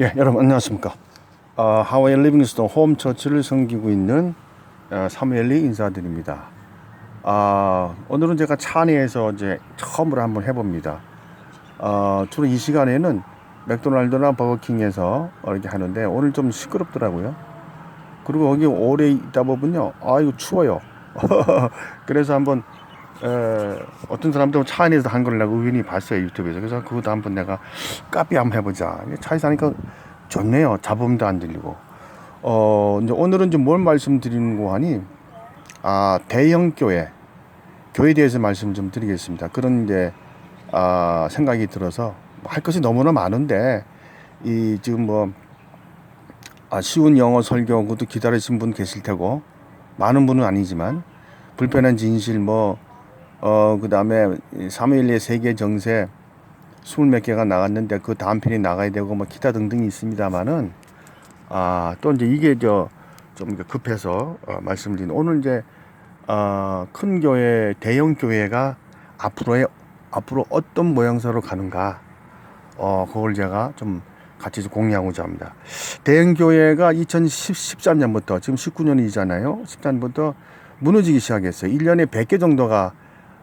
예, 여러분 안녕하십니까. 어, 하와이 리빙스톤 홈 처치를 섬기고 있는 어, 사무엘리 인사드립니다. 아, 오늘은 제가 차 안에서 이제 처음으로 한번 해봅니다. 어, 주로 이 시간에는 맥도날드나 버거킹에서 이렇게 하는데 오늘 좀 시끄럽더라고요. 그리고 거기 오래 있다 보면요, 아 이거 추워요. 그래서 한번 에, 어떤 사람들은 차 안에서 한 걸 내가 우연히 봤어요 유튜브에서. 그래서 그것도 한번 내가 카피 한번 해보자. 차에서 하니까 좋네요. 잡음도 안 들리고. 어 이제 오늘은 이제 뭘 말씀드리는 거 하니 아 대형 교회 교회에 대해서 말씀 좀 드리겠습니다. 그런 이제 아 생각이 들어서 할 것이 너무나 많은데 이 지금 뭐 아, 쉬운 영어 설교 그것도 기다리신 분 계실 테고 많은 분은 아니지만 불편한 진실 뭐 어, 그 다음에 사무엘리의 세계 정세 스물 몇 개가 나갔는데 그 다음 편이 나가야 되고 뭐 기타 등등이 있습니다만은 아, 또 이제 이게 저 좀 급해서 어, 말씀드린 오늘 이제 어, 큰 교회, 대형 교회가 앞으로의 앞으로 어떤 모양새로 가는가 어, 그걸 제가 좀 같이 좀 공유하고자 합니다. 대형 교회가 2013년부터 지금 19년이잖아요. 13년부터 무너지기 시작했어요. 1년에 100개 정도가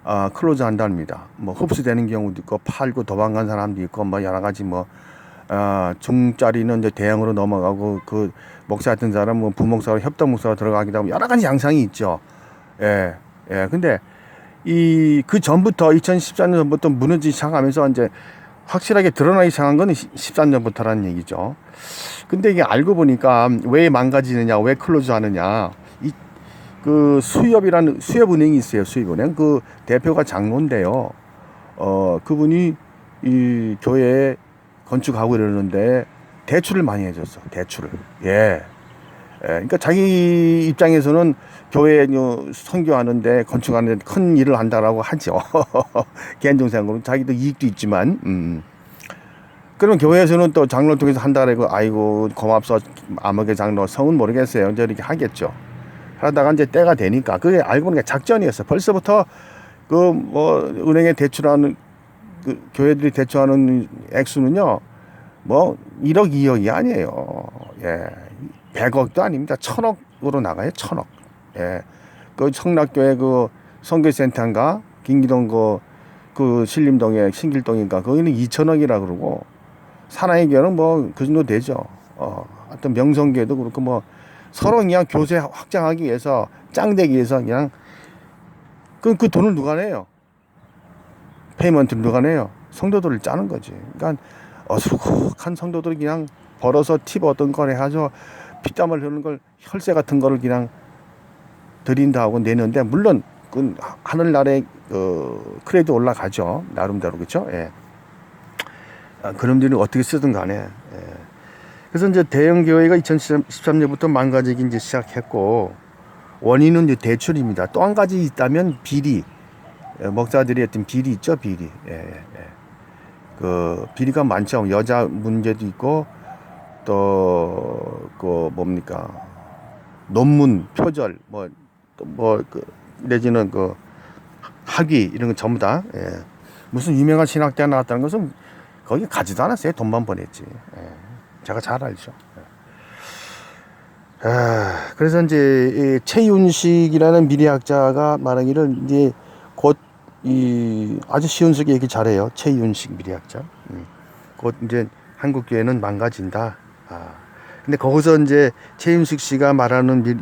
어, 클로즈 한답니다. 뭐 흡수되는 경우도 있고 팔고 도망간 사람도 있고 뭐 여러 가지 뭐 어, 중짜리는 이제 대형으로 넘어가고 그 목사 같은 사람 뭐 부목사로 협동 목사로 들어가기도 하고 여러 가지 양상이 있죠. 예. 예. 근데 이 그 전부터 2014년 전부터 무너지기 시작하면서 이제 확실하게 드러나기 시작한 건 13년부터라는 얘기죠. 근데 이게 알고 보니까 왜 망가지느냐, 왜 클로즈 하느냐. 이그 수협이라는 수협은행이 있어요. 수협은행. 그 대표가 장로인데요. 어, 그분이 이 교회에 건축하고 이러는데 대출을 많이 해줬어. 대출을. 예. 예. 그러니까 자기 입장에서는 교회 선교하는데 건축하는데 큰 일을 한다라고 하죠. 개인정상으로 자기도 이익도 있지만, 음. 그러면 교회에서는 또 장로를 통해서 한다라고 아이고 고맙소 암흑의 장로 성은 모르겠어요. 이제 이렇게 하겠죠. 하다가 이제 때가 되니까 그게 알고 보니까 작전이었어. 벌써부터 그 뭐 은행에 대출하는 그 교회들이 대출하는 액수는요. 뭐 1억 2억이 아니에요. 예. 100억도 아닙니다. 천억으로 나가요. 천억. 예. 그 성락교회 그 선교센터인가 김기동 그, 그 신림동에 신길동인가 거기는 2천억이라 그러고 사나이 교회는 뭐 그 정도 되죠. 어. 하여튼 명성교회도 그렇고 뭐 서로 그냥 교세 확장하기 위해서 짱되기 위해서 그냥 그, 그 돈을 누가 내요? 페이먼트를 누가 내요? 성도들을 짜는 거지. 그러니까 어수룩한 성도들이 그냥 벌어서 팁 어떤 거래 하죠. 피땀을 흐르는 걸 혈세 같은 거를 그냥 드린다 하고 내는데 물론 그 하늘나라에 그 크레딧 올라가죠. 나름대로 그렇죠. 예. 아, 그놈들이 어떻게 쓰든 간에. 예. 그래서 이제 대형 교회가 2013년부터 망가지기 이제 시작했고 원인은 이제 대출입니다. 또 한 가지 있다면 비리. 예, 목사들이 했던 비리 있죠, 비리. 예, 예, 예. 그 비리가 많죠. 여자 문제도 있고 또 그 뭡니까 논문 표절 뭐또뭐그 내지는 그 학위 이런 거 전부 다 예. 무슨 유명한 신학대 나왔다는 것은 거기 가지도 않았어요. 돈만 보냈지. 예. 제가 잘 알죠. 예. 아, 그래서 이제 이 최윤식이라는 미래학자가 말하기를 이제 곧 이 아주 쉬운 속에 얘기 잘해요. 최윤식 미래학자. 음. 곧 이제 한국 교회는 망가진다. 아. 근데 거기서 이제 최윤식 씨가 말하는 미,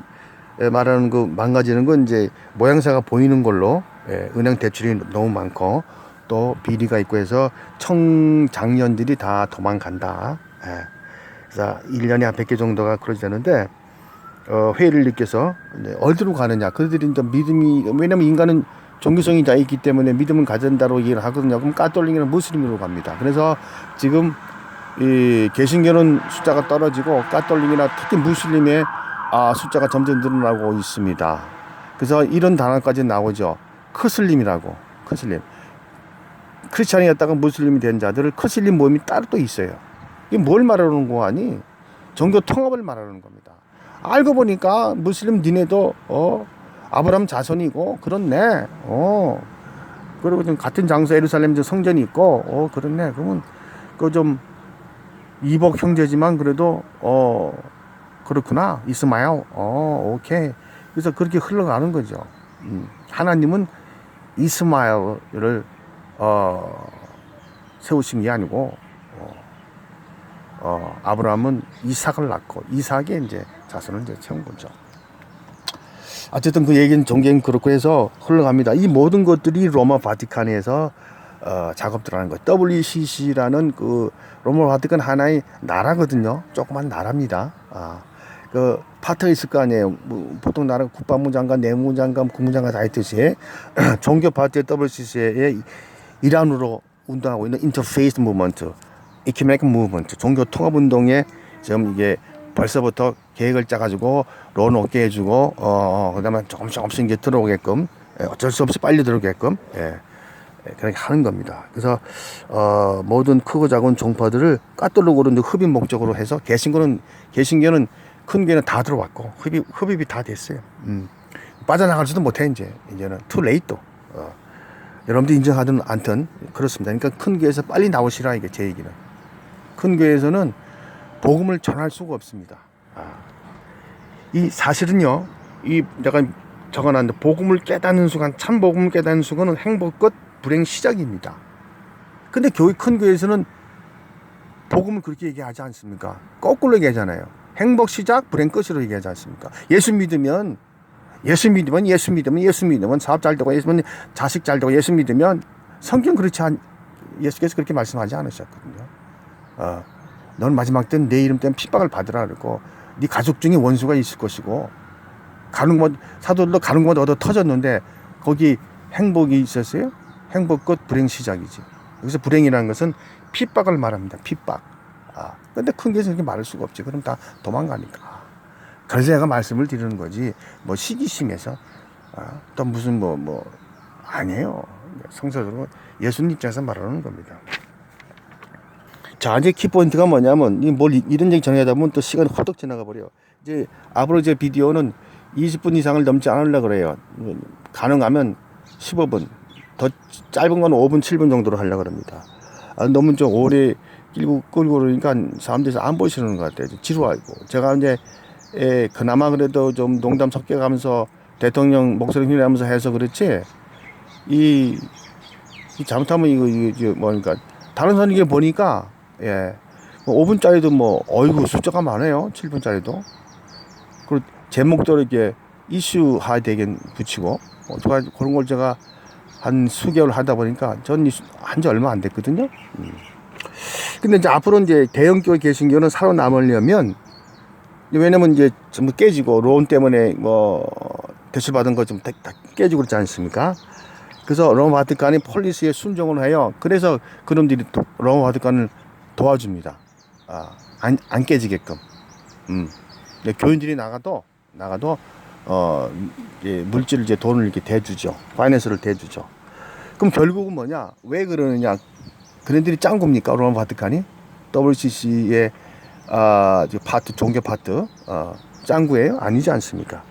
에, 말하는 그 망가지는 건 이제 모양새가 보이는 걸로 예, 은행 대출이 너무 많고 또 비리가 있고 해서 청장년들이 다 도망간다. 예. 그래서 1년에 한 100개 정도가 그러지 되는데 어, 회의를 느껴서 어디로 가느냐. 그들이 이제 믿음이 왜냐면 인간은 종교성이 다 있기 때문에 믿음을 가진다고 얘기를 하거든요. 그럼 까톨릭이나 무슬림으로 갑니다. 그래서 지금 이 개신교는 숫자가 떨어지고 까톨릭이나 특히 무슬림의 아, 숫자가 점점 늘어나고 있습니다. 그래서 이런 단어까지 나오죠. 크슬림이라고. 크슬림. 크리스찬이었다가 무슬림이 된 자들을 크슬림 모임이 따로 또 있어요. 이게 뭘 말하는 거 아니? 종교 통합을 말하는 겁니다. 알고 보니까 무슬림 니네도 어 아브라함 자손이고 그렇네. 어 그리고 좀 같은 장소 에루살렘 성전이 있고 어 그렇네. 그러면 그 좀 이복 형제지만 그래도 어 그렇구나 이스마엘 어 오케이 그래서 그렇게 흘러가는 거죠. 음, 하나님은 이스마엘을 어 세우신 게 아니고 어, 어 아브라함은 이삭을 낳고 이삭의 이제 자손을 이제 채운 거죠. 어쨌든 그 얘기는 종교는 그렇고 해서 흘러갑니다. 이 모든 것들이 로마 바티칸에서 어, 작업들하는 거. WCC라는 그 로마 바티칸 하나의 나라거든요. 조그만 나라입니다. 아, 그 파트가 있을 거 아니에요. 뭐, 보통 나라 국방부 장관, 내무 장관, 국무장관 다 있듯이 종교 파트의 WCC의 일환으로 운동하고 있는 인터페이스 무브먼트, 이큐메닉 무브먼트, 종교 통합 운동에 지금 이게 벌써부터 계획을 짜가지고 론 얻게 해주고 어 그다음에 조금씩 조금씩 이제 들어오게끔 예, 어쩔 수 없이 빨리 들어오게끔 예, 예, 그렇게 하는 겁니다. 그래서 어 모든 크고 작은 종파들을 까떨로고로 이제 흡입 목적으로 해서 개신교는 개신교는 큰 교는 다 들어왔고 흡입 흡입이 다 됐어요. 음. 빠져나갈지도 못해 이제 이제는 투 레이트. 어. 여러분들 인정하든 않든 그렇습니다. 그러니까 큰 교회에서 빨리 나오시라 이게 제 얘기는. 큰 교회에서는 복음을 전할 수가 없습니다. 아. 이 사실은요, 이 내가 적어놨는데 복음을 깨닫는 순간, 참 복음을 깨닫는 순간은 행복 끝, 불행 시작입니다. 근데 교회 큰 교회에서는 복음을 그렇게 얘기하지 않습니까? 거꾸로 얘기하잖아요. 행복 시작, 불행 끝으로 얘기하지 않습니까? 예수 믿으면 예수 믿으면 예수 믿으면 예수 믿으면 사업 잘 되고 예수 믿으면 자식 잘 되고 예수 믿으면 성경 그렇지 않 예수께서 그렇게 말씀하지 않으셨거든요. 어, 넌 마지막 때는 내 이름 때문에 핍박을 받으라 그러고 네 가족 중에 원수가 있을 것이고 가는 곳 사도들도 가는 곳 얻어 터졌는데 거기 행복이 있었어요? 행복 끝 불행 시작이지. 여기서 불행이라는 것은 핍박을 말합니다. 핍박. 아, 근데 큰 게서 그렇게 말할 수가 없지. 그럼 다 도망가니까. 그래서 제가 말씀을 드리는 거지. 뭐 시기심에서 아, 또 무슨 뭐 뭐 아니에요. 성서적으로 예수님 입장에서 말하는 겁니다. 자, 이제 키포인트가 뭐냐면, 이뭘 이런 얘기 전하다 보면 또 시간이 후덕 지나가 버려요. 이제 앞으로 제 비디오는 20분 이상을 넘지 않으려고 그래요. 가능하면 15분, 더 짧은 건 5분, 7분 정도로 하려고 합니다. 아, 너무 좀 오래 끌고, 끌고 그러니까 사람들이 안 보시는 것 같아요. 지루하고. 제가 이제, 에, 그나마 그래도 좀 농담 섞여가면서 대통령 목소리 휘내면서 해서 그렇지, 이, 이 잘못하면 이거, 이거, 이거 뭐니까, 다른 선생님 보니까 예. 뭐 5분짜리도 뭐, 어이구, 숫자가 많아요. 7분짜리도. 그리고 제목도 이렇게 이슈 하되게 붙이고, 어, 제가 그런 걸 제가 한 수개월 하다 보니까 전 한지 얼마 안 됐거든요. 음. 근데 이제 앞으로 이제 대형교회 개신교는 살아남으려면, 왜냐면 이제 전부 깨지고, 론 때문에 뭐, 대출받은 거 좀 다 깨지고 그렇지 않습니까? 그래서 로마 바티칸이 폴리스에 순종을 해요. 그래서 그놈들이 로마 바티칸을 도와줍니다. 아, 안, 안 깨지게끔. 음. 교인들이 나가도, 나가도, 어, 이제 물질을 이제 돈을 이렇게 대주죠. 파이낸스를 대주죠. 그럼 결국은 뭐냐? 왜 그러느냐? 그네들이 짠 겁니까? 로마 바티칸이? WCC의, 아, 파트, 종교 파트, 어, 짱구예요? 아니지 않습니까?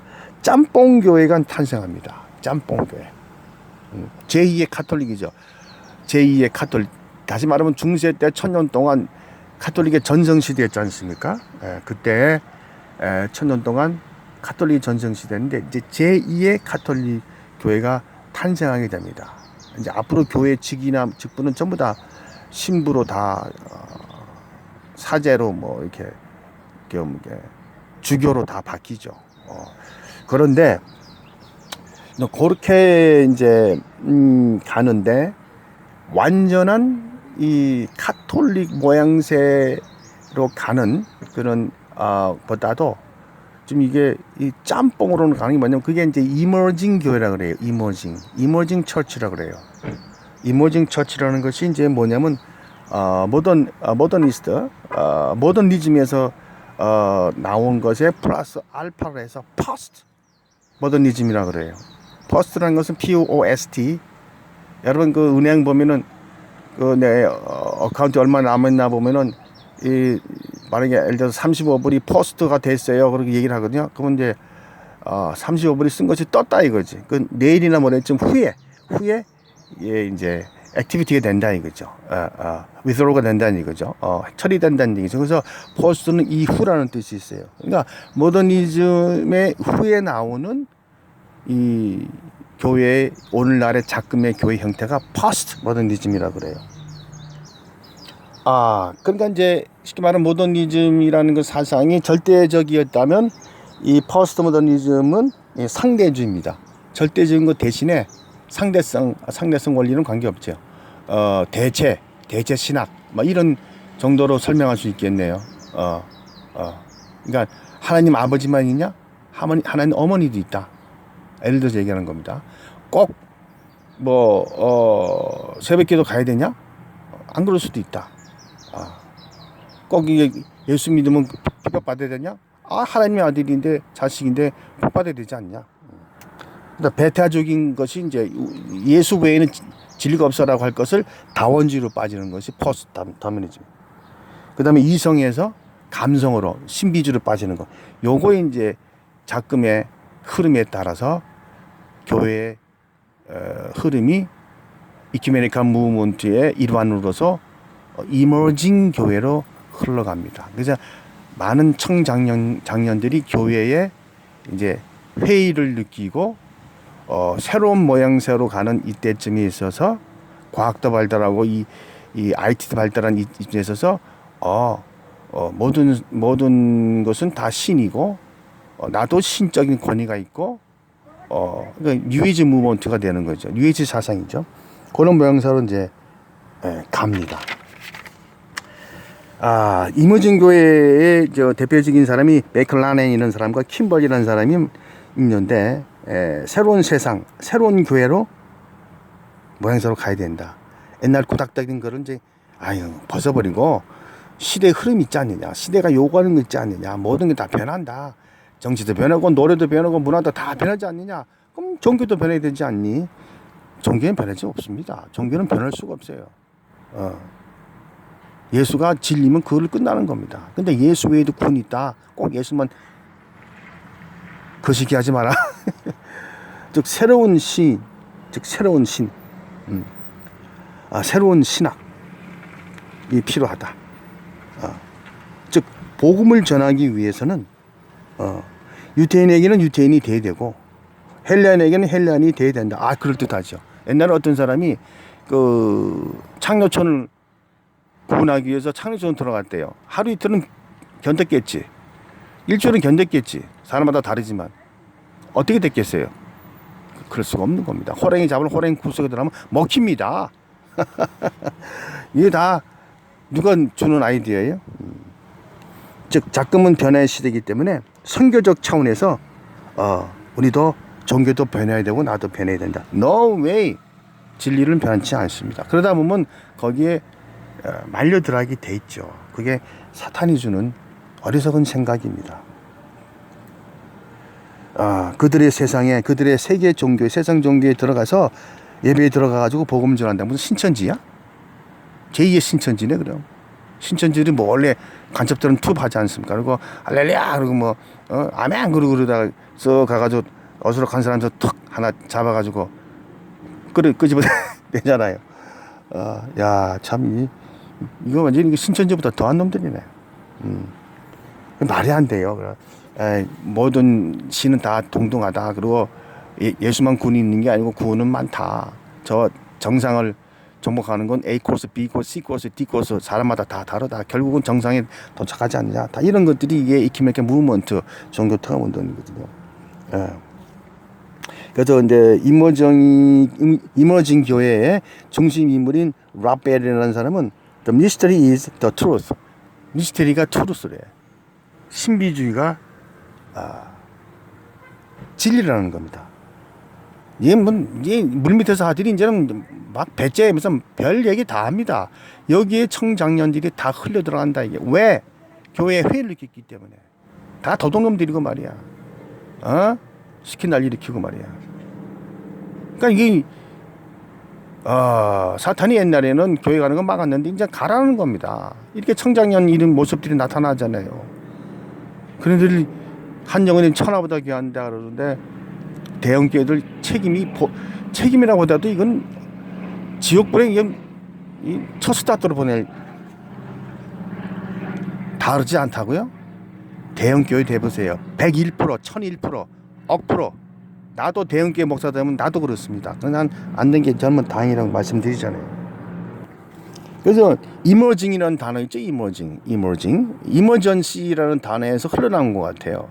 짬뽕 교회가 탄생합니다. 짬뽕 교회. 음, 제2의 카톨릭이죠. 제2의 카톨릭. 다시 말하면 중세 때 천년 동안 카톨릭의 전성시대였지 않습니까? 예, 그때 예, 천년 동안 카톨릭 전성시대인데 이제 제2의 카톨릭 교회가 탄생하게 됩니다. 이제 앞으로 교회 직이나 직분은 전부 다 신부로 다 어, 사제로 뭐 이렇게, 이렇게, 뭐 주교로 다 바뀌죠. 어, 그런데 그렇게 이제 음, 가는데 완전한 이 카톨릭 모양새로 가는 그런 어, 보다도 좀 이게 이 짬뽕으로는 가는 게 뭐냐면 그게 이제 이머징 교회라 그래요. 이머징, 이머징 처치라 그래요. 이머징 처치라는 것이 이제 뭐냐면 어, 모던 어, 모더니스트, 어, 모더니즘에서 어, 나온 것에 플러스 알파를 해서 포스트 모더니즘이라 그래요. 포스트라는 것은 P-O-S-T. 여러분 그 은행 보면은 그내 어, 어카운트 얼마 남았나 보면은 이 만약에 예를 들어서 35불이 포스트가 됐어요. 그렇게 얘기를 하거든요. 그러면 이제 어, 35불이 쓴 것이 떴다 이거지. 그 내일이나 모레쯤 후에 후에 예 이제 액티비티가 된다 이거죠. 어, 어, withdraw가 된다는 이거죠. 어, 처리된다는 얘기죠. 그래서 post는 이후라는 뜻이 있어요. 그러니까 모더니즘의 후에 나오는 이 교회의 오늘날의 작금의 교회 형태가 post 모더니즘이라 그래요. 아, 그러니까 이제 쉽게 말하면 모더니즘이라는 그 사상이 절대적이었다면 이 포스트 모더니즘은 이 상대주의입니다. 절대적인 것 대신에 상대성 상대성 원리는 관계없죠. 어, 대체 대체 신학 뭐 이런 정도로 설명할 수 있겠네요. 어, 어. 그러니까 하나님 아버지만 있냐? 하나님 어머니도 있다. 예를 들어서 얘기하는 겁니다. 꼭 뭐 어, 새벽 기도 가야 되냐? 안 그럴 수도 있다. 아, 꼭 이게 예수 믿으면 핍박 받아야 되냐? 아 하나님의 아들인데 자식인데 복 받아야 되지 않냐? 그러니까 배타적인 것이 이제 예수 외에는 지- 진리가 없어라고 할 것을 다원주의로 빠지는 것이 포스트 다미니즘. 그다음에 이성에서 감성으로 신비주의로 빠지는 것. 요거 이제 작금의 흐름에 따라서 교회의 어, 흐름이 이큐메니칸 무브먼트의 일환으로서 이머징 교회로 흘러갑니다. 그래서 많은 청장년 장년들이 교회에 이제 회의를 느끼고 어, 새로운 모양새로 가는 이때쯤에 있어서 과학도 발달하고 이, 이 IT도 발달한 이- 이쯤에 있어서 어, 어, 모든 모든 것은 다 신이고 어, 나도 신적인 권위가 있고 어, 그러니까 뉴에이지 무브먼트가 되는 거죠. 뉴에이지 사상이죠. 그런 모양새로 이제 예, 갑니다. 아, 이무진 교회의 저 대표적인 사람이 맥클라넨이라는 사람과 킴벌이라는 사람이 있는데 에, 새로운 세상, 새로운 교회로 모양새로 가야 된다. 옛날 구닥다리는 거를 이제 아유 벗어버리고 시대의 흐름이 있지 않느냐, 시대가 요구하는 거 있지 않느냐, 모든 게 다 변한다. 정치도 변하고 노래도 변하고 문화도 다 변하지 않느냐. 그럼 종교도 변해야 되지 않니? 종교는 변하지 없습니다. 종교는 변할 수가 없어요. 어. 예수가 진리면 그걸 끝나는 겁니다. 근데 예수 외에도 구원이 있다. 꼭 예수만 거시기 하지 마라. 즉 새로운 신, 즉 새로운 신, 음. 아, 새로운 신학이 필요하다. 어. 즉 복음을 전하기 위해서는 어, 유태인에게는 유태인이 돼야 되고 헬레인에게는 헬레인이 돼야 된다. 아 그럴 듯하죠. 옛날에 어떤 사람이 그 창녀촌을 구분하기 위해서 창조촌 들어갔대요. 하루 이틀은 견뎠겠지. 일주일은 견뎠겠지. 사람마다 다르지만 어떻게 됐겠어요? 그럴 수가 없는 겁니다. 호랭이 잡을 호랭이 구석에 들어가면 먹힙니다. 이게 다 누가 주는 아이디어예요? 음. 즉 작금은 변화의 시대이기 때문에 선교적 차원에서 어, 우리도 종교도 변해야 되고 나도 변해야 된다. No way. 진리는 변치 않습니다. 그러다 보면 거기에 어, 말려 들어가게 돼 있죠. 그게 사탄이 주는 어리석은 생각입니다. 아, 그들의 세상에 그들의 세계 종교, 세상 종교에 들어가서 예배에 들어가 가지고 복음 전한다. 무슨 신천지야? 제2의 신천지네 그럼. 신천지들이 뭐 원래 간첩들은 투 하지 않습니까? 그리고 할렐루야 그리고 뭐 어, 아멘 그러고 그러다가 쓱 가가지고 어수룩한 사람 저툭 하나 잡아가지고 끄 끄집어 내잖아요. 어, 야, 참, 이, 이거 완전히 신천지보다 더한 놈들이네. 음. 말이 안 돼요. 에, 모든 신은 다 동등하다. 그리고 예, 예수만 군이 있는 게 아니고 구는 많다. 저 정상을 정복하는 건 A 코스, B 코스, C 코스, D 코스 사람마다 다 다르다. 결국은 정상에 도착하지 않느냐. 다 이런 것들이 이게 이키메케 무브먼트 종교 특화 운동이거든요. 예. 그래서 이제 이머징 이머징 교회의 중심 인물인 라벨이라는 사람은 the mystery is the truth. 미스테리가 트루스래. 신비주의가 아, 진리라는 겁니다. 이게 뭐, 이게 물 밑에서 하들이 이제는 막 배째 무슨 별 얘기 다 합니다. 여기에 청장년들이 다 흘려 들어간다 이게 왜 교회 회의를 일으켰기 때문에 다 도둑놈들이고 말이야. 어? 시킨 날 일으키고 말이야. 그러니까 이게 어, 사탄이 옛날에는 교회 가는 건 막았는데 이제 가라는 겁니다. 이렇게 청장년 이런 모습들이 나타나잖아요. 그런데 한 영혼은 천하보다 귀한다 그러는데 대형 교회들 책임이 보, 책임이라고 하더라도 이건 지옥불에 이게 이첫 스타트로 보낼 다르지 않다고요? 대형 교회 돼보세요. 101%, 1001%, 억 프로. 나도 대형 교회 목사 되면 나도 그렇습니다. 난안된 게 저는 다행이라고 말씀드리잖아요. 그래서 이머징이라는 단어 있죠, 이머징, 이머징, 이머전시라는 단어에서 흘러나온 것 같아요.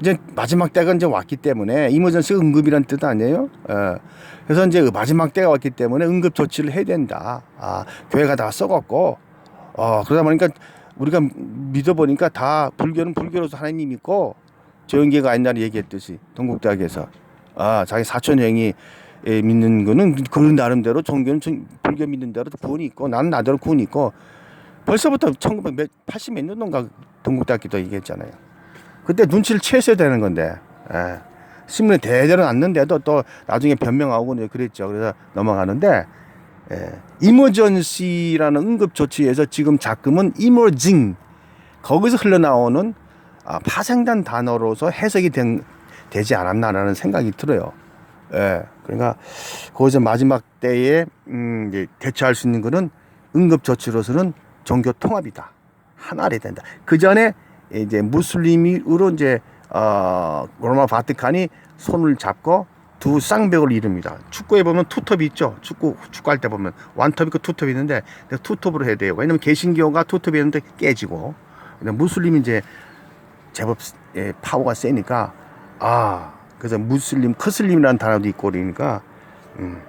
이제 마지막 때가 이제 왔기 때문에 이머전시가 응급이란 뜻 아니에요? 예. 그래서 이제 마지막 때가 왔기 때문에 응급 조치를 해야 된다. 아, 교회가 다 썩었고, 어, 그러다 보니까 우리가 믿어보니까 다 불교는 불교로서 하나님 있고 조영계가 옛날에 얘기했듯이 동국대학에서 아 자기 사촌 형이 예, 믿는 거는 그 나름대로 종교는 종- 불교 믿는 대로 구원이 있고 나는 나대로 구원이 있고 벌써부터 1980 몇 년도인가 동국대학교도 얘기했잖아요. 그때 눈치를 채셔야 되는 건데 예. 신문에 대대로 났는데도 또 나중에 변명하고 그랬죠. 그래서 넘어가는데 예. 이머전시라는 응급 조치에서 지금 작금은 이머징 거기서 흘러나오는 아, 파생된 단어로서 해석이 된, 되지 않았나라는 생각이 들어요. 예. 그러니까 거기서 마지막 때에 음, 이제 대처할 수 있는 거는 응급 조치로서는 종교 통합이다. 하나를 된다. 그 전에 이제 무슬림으로 이제 어, 로마 바티칸이 손을 잡고 두 쌍벽을 이룹니다. 축구에 보면 투톱이 있죠. 축구 축구할 때 보면 완톱 있고 투톱이 있는데 투톱으로 해야 돼요. 왜냐면 개신교가 투톱이 있는데 깨지고 무슬림이 이제 제법 예, 파워가 세니까 아 그래서 무슬림 크슬림이라는 단어도 있고 그러니까 음.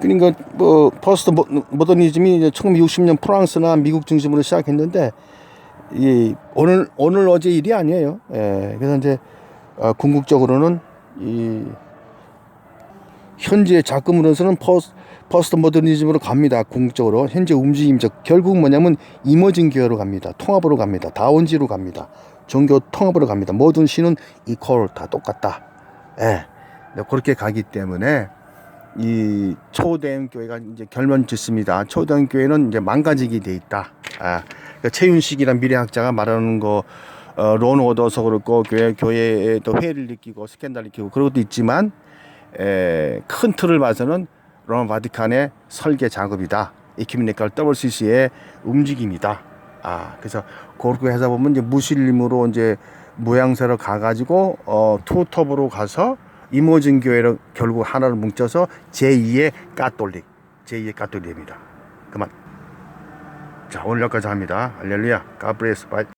그러니까 뭐 포스트 모- 모더니즘이 이제 1960년 프랑스나 미국 중심으로 시작했는데 이 오늘 오늘 어제 일이 아니에요. 예, 그래서 이제 어, 궁극적으로는 이 현재 작금으로서는 포스, 포스트 모더니즘으로 갑니다. 궁극적으로 현재 움직임죠. 결국 뭐냐면 이머징 기어로 갑니다. 통합으로 갑니다. 다원지로 갑니다. 종교 통합으로 갑니다. 모든 신은 이퀄 다 똑같다. 예. 네, 그렇게 가기 때문에 이 초대형 교회가 이제 결론 짓습니다. 초대형 교회는 이제 망가지게 돼 있다. 아, 그러니까 최윤식이란 미래학자가 말하는 거, 어, 론 얻어서 그렇고 교회 교회에 또 회의를 느끼고 스캔들 느끼고 그런 것도 있지만 에, 큰 틀을 봐서는 로마 바티칸의 설계 작업이다. 이큐미니컬 WCC의 움직임이다. 아, 그래서 그렇게 해서 보면 이제 무슬림으로 이제 모양새로 가가지고 어, 투톱으로 가서 이모진 교회를 결국 하나를 뭉쳐서 제2의 가톨릭, 제2의 가톨릭입니다. 그만. 자, 오늘 여기까지 합니다. 할렐루야. 가브레스 바이.